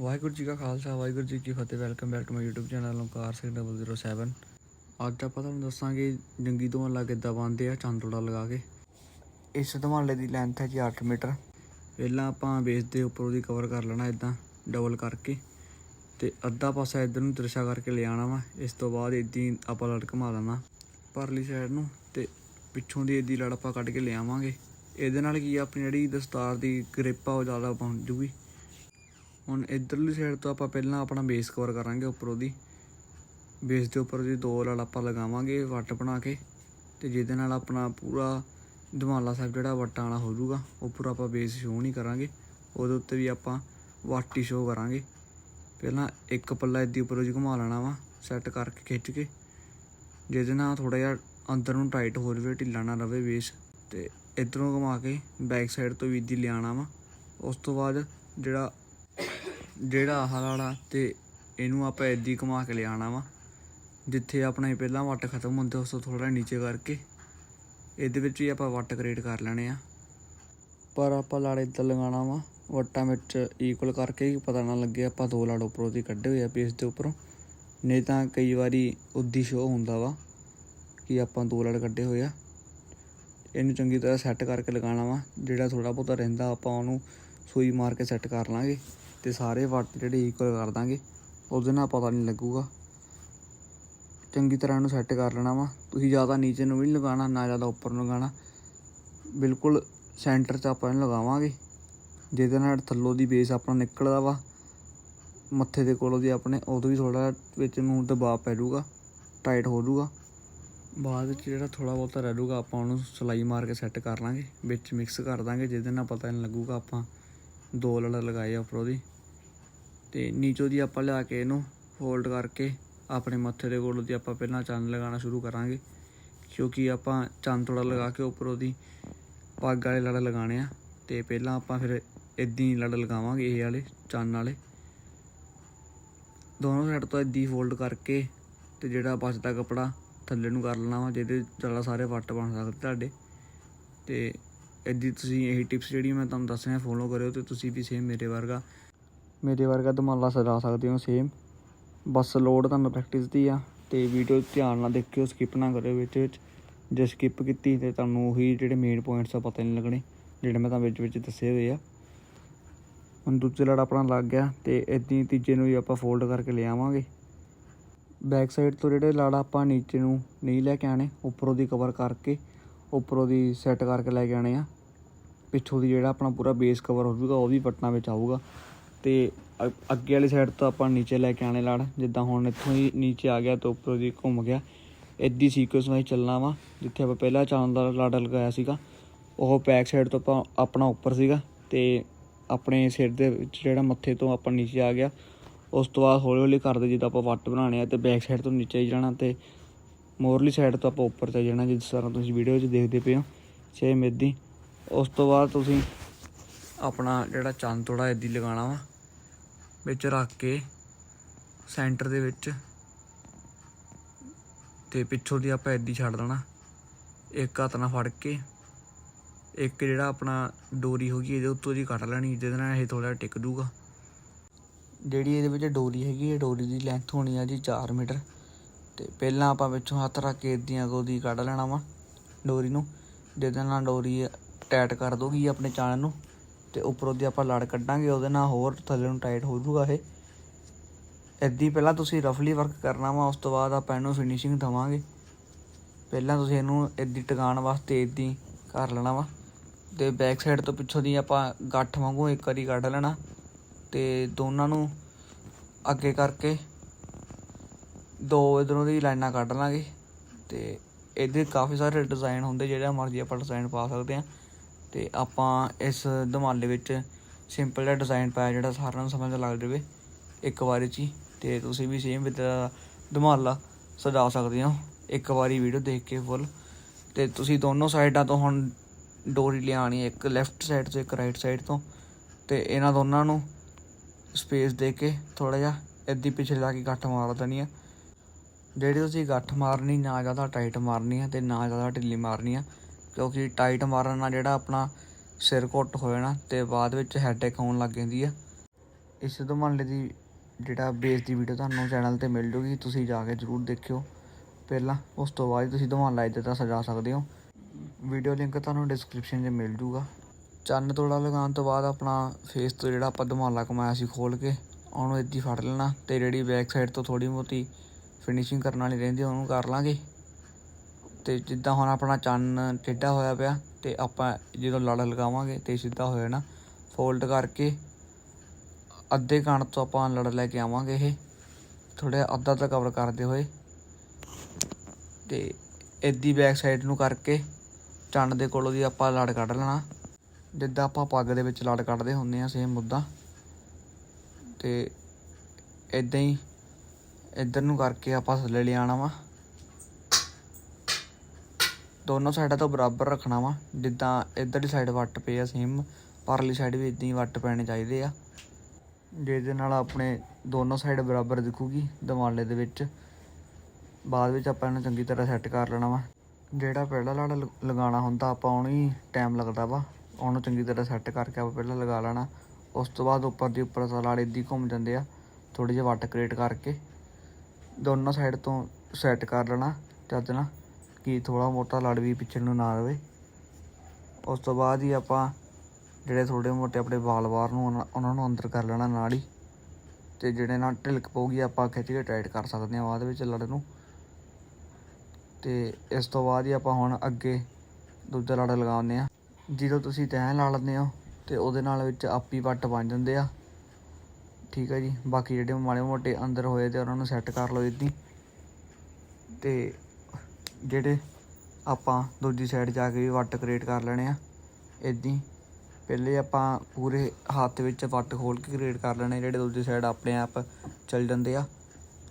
ਵਾਹਿਗੁਰੂ ਜੀ ਕਾ ਖਾਲਸਾ ਵਾਹਿਗੁਰੂ ਜੀ ਕੀ ਫਤਿਹ। Welcome back to my YouTube channel Onkar Singh 007 ਅੱਜ ਆਪਾਂ ਤੁਹਾਨੂੰ ਦੱਸਾਂਗੇ ਜੰਗੀ ਧਮਾਲਾ ਕਿੱਦਾਂ ਬੰਨਦੇ ਆ ਚੰਦੋੜਾ ਲਗਾ ਕੇ। ਇਸ ਧਮਾਲੇ ਦੀ ਲੈਂਥ ਹੈ ਜੀ 8 ਮੀਟਰ। ਪਹਿਲਾਂ ਆਪਾਂ ਬੇਸ ਦੇ ਉੱਪਰ ਉਹਦੀ ਕਵਰ ਕਰ ਲੈਣਾ ਇਦਾਂ ਡਬਲ ਕਰਕੇ। ਤੇ ਅੱਧਾ ਪਾਸਾ ਇਧਰ ਨੂੰ ਤਿਰਛਾ ਕਰਕੇ ਲੈ ਆਣਾ ਵਾ। ਇਸ ਤੋਂ ਬਾਅਦ ਇਦਾਂ ਆਪਾਂ ਲੜ ਘੁਮਾ ਦੇਣਾ ਪਰਲੀ ਸਾਈਡ ਨੂੰ। ਤੇ ਪਿੱਛੋਂ ਦੀ ਇਦੀ ਲੜ ਆਪਾਂ ਕੱਢ ਕੇ ਲੈ ਆਵਾਂਗੇ। ਇਹਦੇ ਨਾਲ ਕੀ ਆ, ਆਪਣੀ ਜਿਹੜੀ ਦਸਤਾਰ ਦੀ ਗ੍ਰਿਪ ਆ ਉਹ ਜ਼ਿਆਦਾ ਬਣ ਜੂਗੀ। ਹੁਣ ਇਧਰਲੀ ਸਾਈਡ ਤੋਂ ਆਪਾਂ ਪਹਿਲਾਂ ਆਪਣਾ ਬੇਸ ਕਵਰ ਕਰਾਂਗੇ ਉੱਪਰੋਂ ਦੀ। ਬੇਸ ਦੇ ਉੱਪਰ ਦੀ ਦੋ ਲੜ ਆਪਾਂ ਲਗਾਵਾਂਗੇ ਵੱਟ ਬਣਾ ਕੇ ਤੇ ਜਿਹਦੇ ਨਾਲ ਆਪਣਾ ਪੂਰਾ ਧਮਾਲਾ ਸਾਹਿਬ ਜਿਹੜਾ ਵੱਟਾਂ ਵਾਲਾ ਹੋ ਜਾਊਗਾ ਉੱਪਰ ਆਪਾਂ ਬੇਸ ਸ਼ੋਅ ਨਹੀਂ ਕਰਾਂਗੇ। ਉਹਦੇ ਉੱਤੇ ਵੀ ਆਪਾਂ ਵੱਟ ਹੀ ਸ਼ੋਅ ਕਰਾਂਗੇ। ਪਹਿਲਾਂ ਇੱਕ ਪੱਲਾ ਇੱਦੀ ਉੱਪਰੋਂ ਜੀ ਘੁਮਾ ਲੈਣਾ ਵਾ ਸੈੱਟ ਕਰਕੇ ਖਿੱਚ ਕੇ। ਜਿਹਦੇ ਨਾਲ ਥੋੜਾ ਜਿਹਾ ਅੰਦਰ ਨੂੰ ਟਾਈਟ ਹੋ ਜਾਵੇ, ਢਿੱਲਾ ਨਾ ਰਵੇ ਬੇਸ ਤੇ ਇਧਰੋਂ ਘੁਮਾ ਕੇ ਬੈਕ ਸਾਈਡ ਤੋਂ ਵੀ ਇੱਦੀ ਲਿਆਣਾ ਵਾ। ਉਸ ਤੋਂ ਬਾਅਦ ਜਿਹੜਾ ਜਿਹੜਾ ਆਹ ਵਾਲਾ ਤੇ ਇਹਨੂੰ ਆਪਾਂ ਇੱਦੀ ਘੁਮਾ ਕੇ ਲਿਆਣਾ ਵਾ, ਜਿੱਥੇ ਆਪਣਾ ਇਹ ਪਹਿਲਾਂ ਵੱਟ ਖਤਮ ਹੁੰਦਾ, ਉਸ ਤੋਂ ਥੋੜਾ ਨੀਚੇ ਕਰਕੇ ਇਹਦੇ ਵਿੱਚ ਹੀ ਆਪਾਂ ਵੱਟ ਕ੍ਰੀਏਟ ਕਰ ਲੈਣੇ ਆ। ਪਰ ਆਪਾਂ ਲੜ ਇੱਦਾਂ ਲਗਾਉਣਾ ਵਾ, ਵੱਟਾਂ ਵਿੱਚ ਇਕੁਅਲ ਕਰਕੇ ਪਤਾ ਨਾ ਲੱਗੇ ਆਪਾਂ ਦੋ ਲਾੜ ਉੱਪਰੋਂ ਦੀ ਕੱਢੇ ਹੋਏ ਆ ਬੇਸ ਦੇ ਉੱਪਰੋਂ। ਨਹੀਂ ਤਾਂ ਕਈ ਵਾਰੀ ਉੱਦੀ ਸ਼ੋ ਹੁੰਦਾ ਵਾ ਕਿ ਆਪਾਂ ਦੋ ਲੜ ਕੱਢੇ ਹੋਏ ਆ। ਇਹਨੂੰ ਚੰਗੀ ਤਰ੍ਹਾਂ ਸੈੱਟ ਕਰਕੇ ਲਗਾਉਣਾ ਵਾ, ਜਿਹੜਾ ਥੋੜਾ ਬਹੁਤਾ ਰਹਿੰਦਾ ਆਪਾਂ ਉਹਨੂੰ ਸੂਈ ਮਾਰ ਕੇ ਸੈੱਟ ਕਰ ਲਾਂਗੇ। ਤੇ ਸਾਰੇ ਵਰਤ ਜਿਹੜੇ ਇਕੁਅਲ ਕਰ ਦਾਂਗੇ, ਉਹਦੇ ਨਾਲ ਪਤਾ ਨਹੀਂ ਲੱਗੂਗਾ। ਚੰਗੀ ਤਰ੍ਹਾਂ ਇਹਨੂੰ ਸੈੱਟ ਕਰ ਲੈਣਾ ਵਾ। ਤੁਸੀਂ ਜ਼ਿਆਦਾ ਨੀਚੇ ਨੂੰ ਵੀ ਨਹੀਂ ਲਗਾਉਣਾ, ਨਾ ਜ਼ਿਆਦਾ ਉੱਪਰ ਨੂੰ ਲਗਾਉਣਾ। ਬਿਲਕੁਲ ਸੈਂਟਰ 'ਚ ਆਪਾਂ ਇਹਨੂੰ ਲਗਾਵਾਂਗੇ। ਜਿਹਦੇ ਨਾਲ ਥੱਲੋਂ ਦੀ ਬੇਸ ਆਪਣਾ ਨਿਕਲਦਾ ਵਾ। ਮੱਥੇ ਦੇ ਕੋਲੋਂ ਦੀ ਆਪਣੇ ਉਦੋਂ ਵੀ ਥੋੜਾ ਵਿੱਚ ਨੂੰ ਦਬਾਅ ਪੈ ਜਾਊਗਾ ਟਾਈਟ ਹੋ ਜਾਊਗਾ। ਬਾਅਦ ਵਿੱਚ ਜਿਹੜਾ ਥੋੜਾ ਬਹੁਤਾ ਰਹਿ ਜਾਊਗਾ, ਆਪਾਂ ਉਹਨੂੰ ਸਲਾਈ ਮਾਰ ਕੇ ਸੈੱਟ ਕਰ ਲਾਂਗੇ। ਵਿੱਚ ਮਿਕਸ ਕਰ ਦਾਂਗੇ, ਜਿਹਦੇ ਨਾਲ ਪਤਾ ਨਹੀਂ ਲੱਗੂਗਾ ਆਪਾਂ ਦੋ ਲੜ ਲਗਾਏ ਆ ਉੱਪਰੋਂ ਦੀ। ਤੇ ਨੀਚੋ ਦੀ ਆਪਾਂ ਲਿਆ ਕੇ ਇਹਨੂੰ ਫੋਲਡ ਕਰਕੇ ਆਪਣੇ ਮੱਥੇ ਦੇ ਕੋਲ ਦੀ ਆਪਾਂ ਪਹਿਲਾਂ ਚੰਨ ਲਗਾਉਣਾ ਸ਼ੁਰੂ ਕਰਾਂਗੇ। ਕਿਉਂਕਿ ਆਪਾਂ ਚੰਨ ਥੋੜਾ ਲਗਾ ਕੇ ਉੱਪਰੋਂ ਦੀ ਪੱਗ ਵਾਲੇ ਲੜ ਲਗਾਣੇ ਆ। ਤੇ ਪਹਿਲਾਂ ਆਪਾਂ ਫਿਰ ਇਦਾਂ ਹੀ ਲੜ ਲਗਾਵਾਂਗੇ, ਇਹ ਵਾਲੇ ਚੰਨ ਵਾਲੇ। ਦੋਨੋਂ ਸਾਈਡ ਤੋਂ ਇਦਾਂ ਫੋਲਡ ਕਰਕੇ ਤੇ ਜਿਹੜਾ ਬਚਦਾ ਕਪੜਾ ਥੱਲੇ ਨੂੰ ਕਰ ਲੈਣਾ ਵਾ, ਜਿਹਦੇ ਜ਼ਿਆਦਾ ਸਾਰੇ ਵੱਟ ਬਣ ਸਕਦੇ ਤੁਹਾਡੇ। ਤੇ ਇਦਾਂ ਤੁਸੀਂ ਇਹੀ ਟਿਪਸ ਜਿਹੜੀ ਮੈਂ ਤੁਹਾਨੂੰ ਦੱਸ ਰਿਹਾ ਫੋਲੋ ਕਰਿਓ ਤੇ ਤੁਸੀਂ ਵੀ ਸੇਮ ਮੇਰੇ ਵਰਗਾ। ਮੇਰੇ ਵਰਗਾ ਧਮਾਲਾ ਸਜਾ ਸਕਦੇ ਹੋ ਸੇਮ ਬਸ ਲੋਡ ਤੁਹਾਨੂੰ ਪ੍ਰੈਕਟਿਸ ਦੀ ਆ ਤੇ ਵੀਡੀਓ ਧਿਆਨ ਨਾਲ ਦੇਖਿਓ ਸਕਿਪ ਨਾ ਕਰਿਓ ਵਿੱਚ ਵਿੱਚ। ਜੇ ਸਕਿਪ ਕੀਤੀ ਤੇ ਤੁਹਾਨੂੰ ਉਹੀ ਜਿਹੜੇ ਮੇਨ ਪੁਆਇੰਟਸ ਆ ਪਤਾ ਨਹੀਂ ਲੱਗਣੇ, ਜਿਹੜੇ ਮੈਂ ਤਾਂ ਵਿੱਚ ਵਿੱਚ ਦੱਸੇ ਹੋਏ ਆ। ਹੁਣ ਦੂਜੇ ਲੜ ਆਪਣਾ ਲੱਗ ਗਿਆ ਤੇ ਇਦਾਂ ਤੀਜੇ ਨੂੰ ਵੀ ਆਪਾਂ ਫੋਲਡ ਕਰਕੇ ਲੈ ਆਵਾਂਗੇ। ਬੈਕ ਸਾਈਡ ਤੋਂ ਜਿਹੜੇ ਲੜ ਆਪਾਂ ਨੀਚੇ ਨੂੰ ਨਹੀਂ ਲੈ ਕੇ ਆਣੇ ਉੱਪਰੋਂ ਦੀ ਕਵਰ ਕਰਕੇ ਉੱਪਰੋਂ ਦੀ ਸੈੱਟ ਕਰਕੇ ਲੈ ਕੇ ਆਣੇ ਆ। ਪਿੱਛੋਂ ਦੀ ਜਿਹੜਾ ਆਪਣਾ ਪੂਰਾ ਬੇਸ ਕਵਰ ਹੋ ਜਾਊਗਾ ਉਹ ਵੀ ਪਟਨਾ ਵਿੱਚ ਆਊਗਾ। ਤੇ ਅ- ਅੱਗੇ ਵਾਲੀ ਸਾਈਡ ਤੋਂ ਆਪਾਂ ਨੀਚੇ ਲੈ ਕੇ ਆਣੇ ਲੜ। ਜਿੱਦਾਂ ਹੁਣ ਇੱਥੋਂ ਹੀ ਨੀਚੇ ਆ ਗਿਆ ਤੇ ਉੱਪਰੋਂ ਦੀ ਘੁੰਮ ਗਿਆ। ਇੱਦੀ ਸੀਕੁਐਂਸ ਵਿੱਚ ਚੱਲਣਾ ਵਾ, ਜਿੱਥੇ ਆਪਾਂ ਪਹਿਲਾਂ ਚਾਂਦ ਦਾ ਲੜ ਲਗਾਇਆ ਸੀਗਾ। ਉਹ ਬੈਕ ਸਾਈਡ ਤੋਂ ਆਪਾਂ ਆਪਣਾ ਉੱਪਰ ਸੀਗਾ ਤੇ ਆਪਣੇ ਸਿਰ ਦੇ ਵਿੱਚ ਜਿਹੜਾ ਮੱਥੇ ਤੋਂ ਆਪਾਂ ਨੀਚੇ ਆ ਗਿਆ। ਉਸ ਤੋਂ ਬਾਅਦ ਹੌਲੀ ਹੌਲੀ ਕਰਦੇ ਜਿੱਦਾਂ ਆਪਾਂ ਵੱਟ ਬਣਾਉਣੇ ਆ ਤੇ ਬੈਕ ਸਾਈਡ ਤੋਂ ਨੀਚੇ ਹੀ ਜਾਣਾ ਤੇ ਮੋਰਲੀ ਸਾਈਡ ਤੋਂ ਆਪਾਂ ਉੱਪਰ ਤੇ ਜਾਣਾ, ਜਿਸ ਤਰ੍ਹਾਂ ਤੁਸੀਂ ਵੀਡੀਓ 'ਚ ਦੇਖਦੇ ਪਏ ਹੋ ਸੇਮ ਇੱਦੀ ਉਸ ਤੋਂ ਬਾਅਦ ਤੁਸੀਂ ਆਪਣਾ ਜਿਹੜਾ ਚੰਨ ਥੋੜਾ ਇੱਦੀ ਲਗਾਉਣਾ ਵਾ, ਵਿੱਚ ਰੱਖ ਕੇ ਸੈਂਟਰ ਦੇ ਵਿੱਚ ਤੇ ਪਿੱਛੋਂ ਦੀ ਆਪਾਂ ਇੱਦੀ ਛੱਡ ਦੇਣਾ। ਇੱਕ ਹੱਥ ਨਾਲ ਫੜ ਕੇ, ਇੱਕ ਜਿਹੜਾ ਆਪਣਾ ਡੋਰੀ ਹੋ ਗਈ, ਇਹਦੇ ਉੱਤੋਂ ਦੀ ਕੱਟ ਲੈਣੀ, ਜਿਹਦੇ ਨਾਲ ਇਹ ਥੋੜਾ ਟਿਕ ਜੂਗਾ। ਜਿਹੜੀ ਇਹਦੇ ਵਿੱਚ ਡੋਰੀ ਹੈਗੀ, ਇਹ ਡੋਰੀ ਦੀ ਲੈਂਥ ਹੋਣੀ ਆ ਜੀ 4 ਮੀਟਰ। ਤੇ ਪਹਿਲਾਂ ਆਪਾਂ ਵਿੱਚੋਂ ਹੱਥ ਰੱਖ ਕੇ ਇਦੀਆਂ ਅੱਗੋਂ ਦੀ ਕੱਢ ਲੈਣਾ ਵਾ ਡੋਰੀ ਨੂੰ, ਜਿਹਦੇ ਨਾਲ ਡੋਰੀ ਟਾਈਟ ਕਰ ਦੋਗੀ ਆਪਣੇ ਚਾਣ ਨੂੰ ਤੇ ਉੱਪਰੋਂ ਦੀ ਆਪਾਂ ਲੜ ਕੱਢਾਂਗੇ, ਉਹਦੇ ਨਾਲ ਹੋਰ ਥੱਲੇ ਨੂੰ ਟਾਈਟ ਹੋ ਜੂਗਾ ਇਹ। ਇੱਦੀ ਪਹਿਲਾਂ ਤੁਸੀਂ ਰਫਲੀ ਵਰਕ ਕਰਨਾ ਵਾ, ਉਸ ਤੋਂ ਬਾਅਦ ਆਪਾਂ ਇਹਨੂੰ ਫਿਨਿਸ਼ਿੰਗ ਦਵਾਂਗੇ। ਪਹਿਲਾਂ ਤੁਸੀਂ ਇਹਨੂੰ ਇੱਦੀ ਟਿਕਾਣ ਵਾਸਤੇ ਇੱਦੀ ਕਰ ਲੈਣਾ ਵਾ। ਤੇ ਬੈਕ ਸਾਈਡ ਤੋਂ ਪਿੱਛੋਂ ਦੀ ਆਪਾਂ ਗੱਠ ਵਾਂਗੂ ਇੱਕ ਵਾਰੀ ਕੱਢ ਲੈਣਾ ਤੇ ਦੋਨਾਂ ਨੂੰ ਅੱਗੇ ਕਰਕੇ ਦੋ ਇਧਰੋਂ ਦੀ ਲਾਈਨਾਂ ਕੱਢ ਲਾਂਗੇ ਤੇ ਇਹਦੇ ਕਾਫੀ ਸਾਰੇ ਡਿਜ਼ਾਈਨ ਹੁੰਦੇ ਜਿਹੜਾ ਮਰਜ਼ੀ ਆਪਾਂ ਡਿਜ਼ਾਈਨ ਪਾ ਸਕਦੇ ਆ ਤੇ ਆਪਾਂ ਇਸ ਧਮਾਲੇ ਵਿੱਚ ਸਿੰਪਲ ਜਿਹਾ ਡਿਜ਼ਾਈਨ ਪਾਇਆ ਜਿਹੜਾ ਸਾਰਿਆਂ ਨੂੰ ਸਮਝ ਲੱਗ ਜਾਵੇ ਇੱਕ ਵਾਰੀ 'ਚ ਹੀ। ਤੇ ਤੁਸੀਂ ਵੀ ਸੇਮ ਵਿਦ ਧਮਾਲਾ ਸਜਾ ਸਕਦੇ ਹੋ ਇੱਕ ਵਾਰੀ ਵੀਡੀਓ ਦੇਖ ਕੇ ਫੁੱਲ ਤੇ ਤੁਸੀਂ ਦੋਨੋਂ ਸਾਈਡਾਂ ਤੋਂ ਹੁਣ ਡੋਰੀ ਲਿਆਣੀ ਹੈ, ਇੱਕ ਲੈਫਟ ਸਾਈਡ ਤੋਂ ਇੱਕ ਰਾਈਟ ਸਾਈਡ ਤੋਂ। ਤੇ ਇਹਨਾਂ ਦੋਨਾਂ ਨੂੰ ਸਪੇਸ ਦੇ ਕੇ ਥੋੜਾ ਜਿਹਾ ਇੱਦੀ ਪਿਛਲੇ ਲਾ ਕੇ ਗੱਠ ਮਾਰ ਦੇਣੀ ਆ। ਜਿਹੜੀ ਤੁਸੀਂ ਗੱਠ ਮਾਰਨੀ, ਨਾ ਜ਼ਿਆਦਾ ਟਾਈਟ ਮਾਰਨੀ ਆ ਤੇ ਨਾ ਜ਼ਿਆਦਾ ਢਿੱਲੀ ਮਾਰਨੀ ਆ, ਕਿਉਂਕਿ ਟਾਈਟ ਮਾਰਨ ਨਾਲ ਜਿਹੜਾ ਆਪਣਾ ਸਿਰ ਘੁੱਟ ਹੋ ਜਾਣਾ ਤੇ ਬਾਅਦ ਵਿੱਚ ਹੈਡੇਕ ਆਉਣ ਲੱਗ ਜਾਂਦੀ ਆ। ਇਸ ਧਮਾਲੇ ਦੀ ਜਿਹੜਾ ਬੇਸ ਦੀ ਵੀਡੀਓ ਤੁਹਾਨੂੰ ਚੈਨਲ ਤੇ ਮਿਲ ਜੂਗੀ, ਤੁਸੀਂ ਜਾ ਕੇ ਜ਼ਰੂਰ ਦੇਖਿਓ। ਪਹਿਲਾਂ ਉਸ ਤੋਂ ਬਾਅਦ ਤੁਸੀਂ ਧਮਾਲਾ ਇੱਦਾਂ ਦਾ ਸਜਾ ਸਕਦੇ ਹੋ। ਵੀਡੀਓ ਲਿੰਕ ਤੁਹਾਨੂੰ ਡਿਸਕ੍ਰਿਪਸ਼ਨ 'ਚ ਮਿਲ ਜੂਗਾ। ਚੰਨ ਤੋੜਾ ਲਗਾਉਣ ਤੋਂ ਬਾਅਦ ਆਪਣਾ ਫੇਸ ਤੋਂ ਜਿਹੜਾ ਆਪਾਂ ਦਮਾਲਾ ਕਮਾਇਆ ਸੀ ਖੋਲ ਕੇ, ਉਹਨੂੰ ਇੱਦਾਂ ਹੀ ਫੜ ਲੈਣਾ ਤੇ ਜਿਹੜੀ ਬੈਕ ਸਾਈਡ ਤੋਂ ਥੋੜੀ ਬਹੁਤੀ ਫਿਨਿਸ਼ਿੰਗ ਕਰਨ ਵਾਲੀ ਰਹਿੰਦੀ ਉਹਨੂੰ ਕਰ ਲਾਂਗੇ। ਤੇ ਜਿੱਦਾਂ ਹੁਣ ਆਪਣਾ ਚੰਨ ਟੇਢਾ ਹੋਇਆ ਪਿਆ, ਤੇ ਆਪਾਂ ਜਦੋਂ ਲੜ ਲਗਾਵਾਂਗੇ, ਤੇ ਸਿੱਧਾ ਹੋ ਜਾਣਾ। ਫੋਲਡ ਕਰਕੇ ਅੱਧੇ ਕਣ ਤੋਂ ਆਪਾਂ ਲੜ ਲੈ ਕੇ ਆਵਾਂਗੇ ਇਹ। ਥੋੜਾ ਅੱਧਾ ਤਾਂ ਕਵਰ ਕਰਦੇ ਹੋਏ। ਤੇ ਇੱਦੀ ਬੈਕ ਸਾਈਡ ਨੂੰ ਕਰਕੇ ਚੰਨ ਦੇ ਕੋਲੋਂ ਦੀ ਆਪਾਂ ਲੜ ਕੱਢ ਲੈਣਾ। ਜਿੱਦਾਂ ਆਪਾਂ ਪੱਗ ਦੇ ਵਿੱਚ ਲੜ ਕੱਢਦੇ ਹੁੰਦੇ ਆ ਸੇਮ ਮੁੱਦਾ। ਤੇ ਇਦਾਂ ਹੀ ਇੱਧਰ ਨੂੰ ਕਰਕੇ ਆਪਾਂ ਥੱਲੇ ਲਿਆਣਾ ਵਾ। ਦੋਨੋਂ ਸਾਈਡਾਂ ਤੋਂ ਬਰਾਬਰ ਰੱਖਣਾ ਵਾ। ਜਿੱਦਾਂ ਇੱਧਰਲੀ ਸਾਈਡ ਵੱਟ ਪਏ ਆ ਸੇਮ ਪਰਲੀ ਸਾਈਡ ਵੀ ਇਦਾਂ ਹੀ ਵੱਟ ਪੈਣੇ ਚਾਹੀਦੇ ਆ। ਜਿਹਦੇ ਨਾਲ ਆਪਣੇ ਦੋਨੋਂ ਸਾਈਡ ਬਰਾਬਰ ਦਿਖੂਗੀ ਦਮਾਲੇ ਦੇ ਵਿੱਚ। ਬਾਅਦ ਵਿੱਚ ਆਪਾਂ ਇਹਨੂੰ ਚੰਗੀ ਤਰ੍ਹਾਂ ਸੈੱਟ ਕਰ ਲੈਣਾ ਵਾ। ਜਿਹੜਾ ਪਹਿਲਾ ਲੜ ਲਗਾਉਣਾ ਹੁੰਦਾ ਆਪਾਂ ਉਹਨੂੰ ਹੀ ਟਾਈਮ ਲੱਗਦਾ ਵਾ। ਉਹਨੂੰ ਚੰਗੀ ਤਰ੍ਹਾਂ ਸੈੱਟ ਕਰਕੇ ਆਪਾਂ ਪਹਿਲਾਂ ਲਗਾ ਲੈਣਾ। ਉਸ ਤੋਂ ਬਾਅਦ ਉੱਪਰ ਦੀ ਉੱਪਰ ਤਾਂ ਲੜ ਇੱਦੀ ਘੁੰਮ ਜਾਂਦੇ ਆ। ਥੋੜੇ ਜਿਹੀ ਵੱਟ ਕ੍ਰੀਏਟ ਕਰਕੇ। ਦੋਨੋਂ ਸਾਈਡ ਤੋਂ ਸੈੱਟ ਕਰ ਲੈਣਾ, ਚੱਜ ਨਾਲ, ਕਿ ਥੋੜਾ ਮੋਟਾ ਲੜ ਵੀ ਪਿੱਛੇ ਨੂੰ ਨਾ ਰਵੇ। ਉਸ ਤੋਂ ਬਾਅਦ ਹੀ ਆਪਾਂ ਜਿਹੜੇ ਥੋੜੇ ਮੋਟੇ ਆਪਣੇ ਵਾਲ ਬਾਹਰ ਨੂੰ ਉਹਨਾਂ- ਉਹਨਾਂ ਨੂੰ ਅੰਦਰ ਕਰ ਲੈਣਾ ਨਾਲ ਹੀ। ਤੇ ਜਿਹੜੇ ਨਾਲ ਢਿਲਕ ਪਊਗੀ, ਆਪਾਂ ਖਿੱਚ ਕੇ ਟਾਈਟ ਕਰ ਸਕਦੇ ਹਾਂ ਬਾਅਦ ਵਿੱਚ ਲੜ ਨੂੰ। ਤੇ ਇਸ ਤੋਂ ਬਾਅਦ ਹੀ ਆਪਾਂ ਹੁਣ ਅੱਗੇ ਦੂਜਾ ਲੜ ਲਗਾਉਂਦੇ ਆ ਜਦੋਂ ਤੁਸੀਂ ਤੈਂ ਲਾ ਲੈਂਦੇ ਹੋ, ਤੇ ਉਹਦੇ ਨਾਲ ਵਿੱਚ ਆਪੀ ਵੱਟ ਬਣ ਜਾਂਦੇ ਆ। ਠੀਕ ਹੈ ਜੀ। ਬਾਕੀ ਜਿਹੜੇ ਮਾੜੇ ਮੋਟੇ ਅੰਦਰ ਹੋਏ ਤੇ ਉਹਨਾਂ ਨੂੰ ਸੈੱਟ ਕਰ ਲਓ ਇੱਦੀ ਤੇ ਜਿਹੜੇ ਆਪਾਂ ਦੂਜੀ ਸਾਈਡ ਜਾ ਕੇ ਵੀ ਵੱਟ ਕ੍ਰੀਏਟ ਕਰ ਲੈਣੇ ਆ, ਇੱਦੀ ਪਹਿਲੇ ਆਪਾਂ ਪੂਰੇ ਹੱਥ ਵਿੱਚ ਵੱਟ ਖੋਲ ਕੇ ਕ੍ਰੀਏਟ ਕਰ ਲੈਣੇ ਜਿਹੜੇ ਦੂਜੀ ਸਾਈਡ ਆਪਣੇ ਆਪ ਚੱਲ ਜਾਂਦੇ ਆ।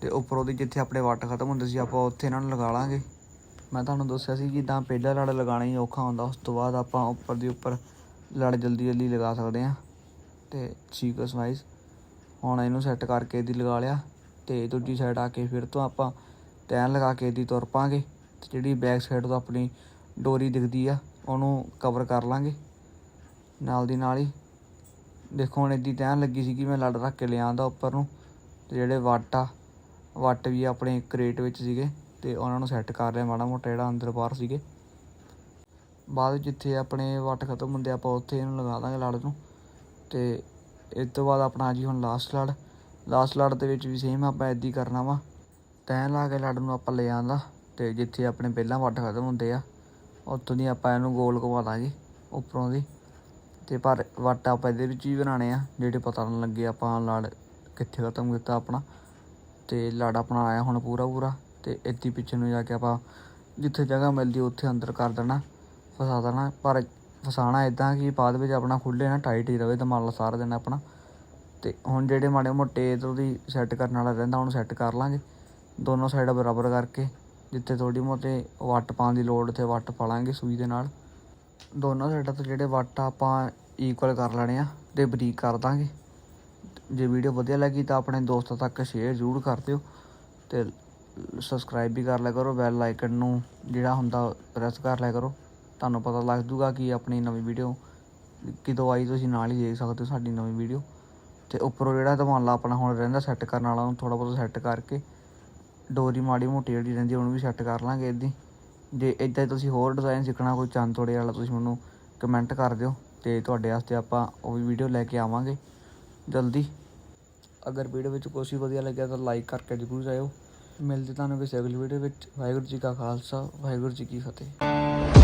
ਤੇ ਉੱਪਰੋਂ ਦੀ ਜਿੱਥੇ ਆਪਣੇ ਵੱਟ ਖਤਮ ਹੁੰਦੇ ਸੀ, ਆਪਾਂ ਉੱਥੇ ਇਹਨਾਂ ਨੂੰ ਲਗਾ ਲਾਂਗੇ। ਮੈਂ ਤੁਹਾਨੂੰ ਦੱਸਿਆ ਸੀ ਜਿੱਦਾਂ ਪਹਿਲਾ ਲੜ ਲਗਾਉਣਾ ਹੀ ਔਖਾ ਹੁੰਦਾ, ਉਸ ਤੋਂ ਬਾਅਦ ਆਪਾਂ ਉੱਪਰ ਦੀ ਉੱਪਰ ਲੜ ਜਲਦੀ ਜਲਦੀ ਲਗਾ ਸਕਦੇ ਆ। ਤੇ ਸੀਕਸ ਵਾਈਜ਼ ਹੁਣ ਇਹਨੂੰ ਸੈੱਟ ਕਰਕੇ ਇਹਦੀ ਲਗਾ ਲਿਆ ਤੇ ਦੂਜੀ ਸਾਈਡ ਆ ਕੇ ਫਿਰ ਤੋਂ ਆਪਾਂ ਤੈਨ ਲਗਾ ਕੇ ਇਹਦੀ ਤੁਰ ਪਾਂਗੇ ਤੇ ਜਿਹੜੀ ਬੈਕ ਸਾਈਡ ਤੋਂ ਆਪਣੀ ਡੋਰੀ ਦਿਖਦੀ ਆ, ਉਹਨੂੰ ਕਵਰ ਕਰ ਲਾਂਗੇ ਨਾਲ ਦੀ ਨਾਲ ਹੀ। ਦੇਖੋ ਹੁਣ ਇਹਦੀ ਤੈਨ ਲੱਗੀ ਸੀਗੀ, ਮੈਂ ਲੜ ਰੱਖ ਕੇ ਲਿਆਂਦਾ ਉੱਪਰ ਨੂੰ ਤੇ ਜਿਹੜੇ ਵੱਟ ਆ, ਵੱਟ ਵੀ ਆਪਣੇ ਕ੍ਰੇਟ ਵਿੱਚ ਸੀਗੇ ਤੇ ਉਹਨਾਂ ਨੂੰ ਸੈੱਟ ਕਰ ਲਿਆ ਮਾੜਾ ਮੋਟਾ ਜਿਹੜਾ ਅੰਦਰ ਬਾਹਰ ਸੀਗੇ। ਬਾਅਦ ਜਿੱਥੇ ਆਪਣੇ ਵੱਟ ਖਤਮ ਹੁੰਦੇ ਆਪਾਂ ਉੱਥੇ ਇਹਨੂੰ ਲਗਾ ਦਾਂਗੇ ਲੜ ਨੂੰ ਤੇ ਇਸ ਤੋਂ ਬਾਅਦ ਆਪਣਾ ਆ ਜੀ ਹੁਣ ਲਾਸਟ ਲੜ। ਲਾਸਟ ਲੜ ਦੇ ਵਿੱਚ ਵੀ ਸੇਮ ਆਪਾਂ ਐਦੀ ਹੀ ਕਰਨਾ ਵਾ। ਤੈਂ ਲਾ ਕੇ ਲੜ ਨੂੰ ਆਪਾਂ ਲੈ ਆਂਦਾ, ਤੇ ਜਿੱਥੇ ਆਪਣੇ ਪਹਿਲਾਂ ਵੱਟ ਖਤਮ ਹੁੰਦੇ ਆ, ਉੱਥੋਂ ਦੀ ਆਪਾਂ ਇਹਨੂੰ ਗੋਲ ਘੁਮਾ ਦਾਂਗੇ, ਉੱਪਰੋਂ ਦੀ। ਤੇ ਪਰ ਵੱਟ ਆਪਾਂ ਇਹਦੇ ਵਿੱਚ ਹੀ ਬਣਾਉਣੇ ਆ, ਜਿਹੜੇ ਪਤਾ ਨਾ ਲੱਗੇ ਆਪਾਂ ਲੜ ਕਿੱਥੇ ਖਤਮ ਕੀਤਾ ਆਪਣਾ। ਤੇ ਲੜ ਆਪਣਾ ਆਇਆ ਹੁਣ ਪੂਰਾ ਪੂਰਾ, ਤੇ ਇੱਥੇ ਪਿੱਛੇ ਨੂੰ ਜਾ ਕੇ ਆਪਾਂ ਜਿੱਥੇ ਜਗ੍ਹਾ ਮਿਲਦੀ ਉੱਥੇ ਅੰਦਰ ਕਰ ਦੇਣਾ, ਫਸਾ ਦੇਣਾ। ਪਰ ਫਸਾਣਾ ਇਦਾਂ ਕਿ ਬਾਅਦ ਵਿੱਚ ਆਪਣਾ ਖੁੱਲੇ ਨਾ ਟਾਈਟ ਹੀ ਰਵੇ ਦਮਾਲਾ ਸਾਰਾ ਦਿਨ ਆਪਣਾ। ਤੇ ਹੁਣ ਜਿਹੜੇ ਮਾੜੇ ਮੋਟੇ ਇਧਰ ਦੀ ਸੈੱਟ ਕਰਨ ਵਾਲਾ ਰਹਿੰਦਾ, ਉਹਨੂੰ ਸੈੱਟ ਕਰ ਲਾਂਗੇ। ਦੋਨੋਂ ਸਾਈਡਾਂ ਬਰਾਬਰ ਕਰਕੇ, ਜਿੱਥੇ ਥੋੜੀ ਮੋਟੇ ਵੱਟ ਪਾਉਣ ਦੀ ਲੋੜ ਤੇ ਵੱਟ ਪਾ ਲਾਂਗੇ ਸੂਈ ਦੇ ਨਾਲ। ਦੋਨੋਂ ਸਾਈਡਾਂ ਤੋਂ ਜਿਹੜੇ ਵੱਟ ਆਪਾਂ ਇਕੁਅਲ ਕਰ ਲੈਣੇ ਆ, ਤੇ ਬਰੀਕ ਕਰ ਦਾਂਗੇ। ਜੇ ਵੀਡੀਓ ਵਧੀਆ ਲੱਗੀ ਤਾਂ ਆਪਣੇ ਦੋਸਤਾਂ ਤੱਕ ਸ਼ੇਅਰ ਜ਼ਰੂਰ ਕਰ ਦਿਓ। ਤੇ ਸਬਸਕ੍ਰਾਈਬ ਵੀ ਕਰ ਲਿਆ ਕਰੋ ਬੈਲ ਆਈਕਨ ਨੂੰ ਜਿਹੜਾ ਹੁੰਦਾ ਪ੍ਰੈਸ ਕਰ ਲਿਆ ਕਰੋ। ਤੁਹਾਨੂੰ ਪਤਾ ਲੱਗ ਜੂਗਾ ਕਿ ਆਪਣੀ ਨਵੀਂ ਵੀਡੀਓ ਕਿਦੋਂ ਆਈ, ਤੁਸੀਂ ਨਾਲ ਹੀ ਦੇਖ ਸਕਦੇ ਹੋ ਸਾਡੀ ਨਵੀਂ ਵੀਡੀਓ। ਤੇ ਉੱਪਰੋਂ ਜਿਹੜਾ ਧਮਾਲਾ ਆਪਣਾ ਹੁਣ ਰਹਿੰਦਾ ਸੈੱਟ ਕਰਨ ਵਾਲਾ, ਉਹਨੂੰ ਥੋੜਾ ਬਹੁਤ ਸੈੱਟ ਕਰਕੇ ਡੋਰੀ ਮਾੜੀ ਮੋਟੀ ਜਿਹੜੀ ਰਹਿੰਦੀ, ਉਹਨੂੰ ਵੀ ਸੈੱਟ ਕਰ ਲਾਂਗੇ ਇੱਦੀ ਜੇ ਇੱਦਾਂ ਹੀ ਤੁਸੀਂ ਹੋਰ ਡਿਜ਼ਾਈਨ ਸਿੱਖਣਾ, ਕੋਈ ਚੰਦ ਤੋੜੇ ਵਾਲਾ, ਤੁਸੀਂ ਮੈਨੂੰ ਕਮੈਂਟ ਕਰ ਦਿਓ ਤੇ ਤੁਹਾਡੇ ਵਾਸਤੇ ਆਪਾਂ ਉਹ ਵੀ ਵੀਡੀਓ ਲੈ ਕੇ ਆਵਾਂਗੇ ਜਲਦੀ। ਅਗਰ ਵੀਡੀਓ ਵਿੱਚ ਕੁਛ ਵੀ ਵਧੀਆ ਲੱਗਿਆ ਤਾਂ ਲਾਈਕ ਕਰਕੇ ਜ਼ਰੂਰ ਜਾਇਓ। ਮਿਲਦੇ ਤੁਹਾਨੂੰ ਕਿਸੇ ਅਗਲੀ ਵੀਡੀਓ ਵਿੱਚ। ਵਾਹਿਗੁਰੂ ਜੀ ਕਾ ਖਾਲਸਾ, ਵਾਹਿਗੁਰੂ ਜੀ ਕੀ ਫਤਿਹ।